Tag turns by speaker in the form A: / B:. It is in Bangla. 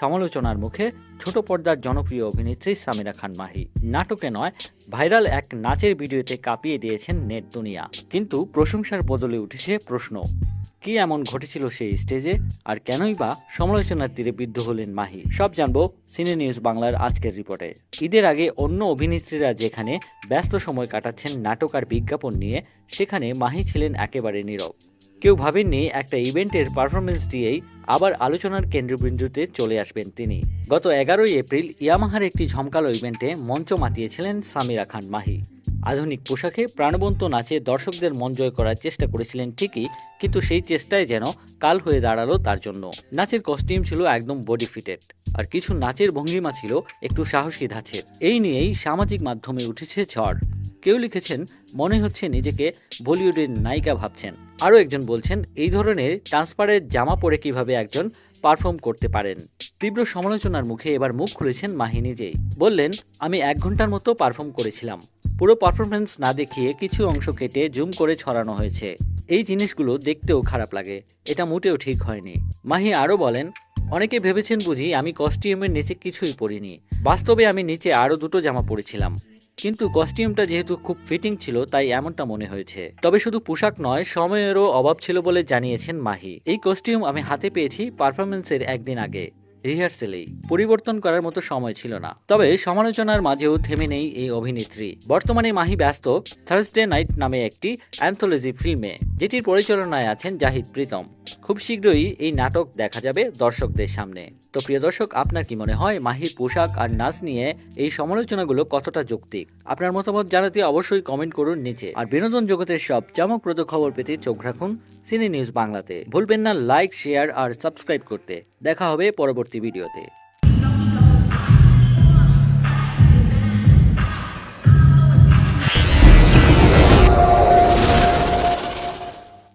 A: সমালোচনার মুখে ছোট পর্দার জনপ্রিয় অভিনেত্রী সামিরা খান মাহি। নাটকে নয়, ভাইরাল এক নাচের ভিডিওতে কাঁপিয়ে দিয়েছেন নেট দুনিয়া। কিন্তু প্রশংসার বদলে উঠেছে প্রশ্ন, কি এমন ঘটেছিল সেই স্টেজে আর কেনই বা সমালোচনার তীরে বিদ্ধ হলেন মাহি? সব জানব সিনে নিউজ বাংলার আজকের রিপোর্টে। ঈদের আগে অন্য অভিনেত্রীরা যেখানে ব্যস্ত সময় কাটাচ্ছেন নাটক আর বিজ্ঞাপন নিয়ে, সেখানে মাহি ছিলেন একেবারে নীরব। কেউ ভাবেননি একটা ইভেন্টের পারফরমেন্স দিয়েই আবার আলোচনার কেন্দ্রবিন্দুতে চলে আসবেন তিনি। গত এগারোই এপ্রিল ইয়ামাহার একটি ঝমকালো ইভেন্টে মঞ্চ মাতিয়েছিলেন সামিরা খান মাহি। আধুনিক পোশাকে প্রাণবন্ত নাচে দর্শকদের মন জয় করার চেষ্টা করেছিলেন ঠিকই, কিন্তু সেই চেষ্টায় যেন কাল হয়ে দাঁড়াল তার জন্য। নাচের কস্টিউম ছিল একদম বডি ফিটেড আর কিছু নাচের ভঙ্গিমা ছিল একটু সাহসী ধাঁচের। এই নিয়েই সামাজিক মাধ্যমে উঠেছে ঝড়। কেউ লিখেছেন, মনে হচ্ছে নিজেকে বলিউডের নায়িকা ভাবছেন। আরও একজন বলছেন, এই ধরনের ট্রান্সপারের জামা পরে কীভাবে একজন পারফর্ম করতে পারেন? তীব্র সমালোচনার মুখে এবার মুখ খুলেছেন মাহি নিজেই বললেন, আমি এক ঘণ্টার মতো পারফর্ম করেছিলাম। পুরো পারফরমেন্স না দেখিয়ে কিছু অংশ কেটে জুম করে ছড়ানো হয়েছে। এই জিনিসগুলো দেখতেও খারাপ লাগে। এটা মোটেও ঠিক হয়নি। মাহি আরও বলেন, অনেকে ভেবেছেন বুঝি আমি কস্টিউমের নিচে কিছুই পরিনি। বাস্তবে আমি নিচে আরও দুটো জামা পরেছিলাম। কিন্তু কস্টিউমটা যেহেতু খুব ফিটিং ছিল, তাই এমনটা মনে হয়েছে। তবে শুধু পোশাক নয়, সময়েরও অভাব ছিল বলে জানিয়েছেন মাহি। এই কস্টিউম আমি হাতে পেয়েছি পারফরমেন্সের একদিন আগে রিহার্সেলেই পরিবর্তন করার মতো সময় ছিল না। তবে সমালোচনার মাঝেও থেমে নেই এই অভিনেত্রী। বর্তমানে মাহি ব্যস্ত থার্সডে নাইট নামে একটি অ্যান্থোলজি ফিল্মে যেটির পরিচালনায় আছেন জাহিদ প্রীতম। খুব শীঘ্রই এই নাটক দেখা যাবে দর্শকদের সামনে। তো প্রিয় দর্শক, আপনার কি মনে হয় মাহির পোশাক আর নাচ নিয়ে এই সমালোচনাগুলো কতটা যৌক্তিক? আপনার মতামত জানাতে অবশ্যই কমেন্ট করুন নিচে। আর বিনোদন জগতের সব চমকপ্রদ খবর পেতে চোখ রাখুন সিনে নিউজ বাংলাতে। ভুলবেন না লাইক, শেয়ার আর সাবস্ক্রাইব করতে। দেখা হবে পরবর্তী ভিডিওতে।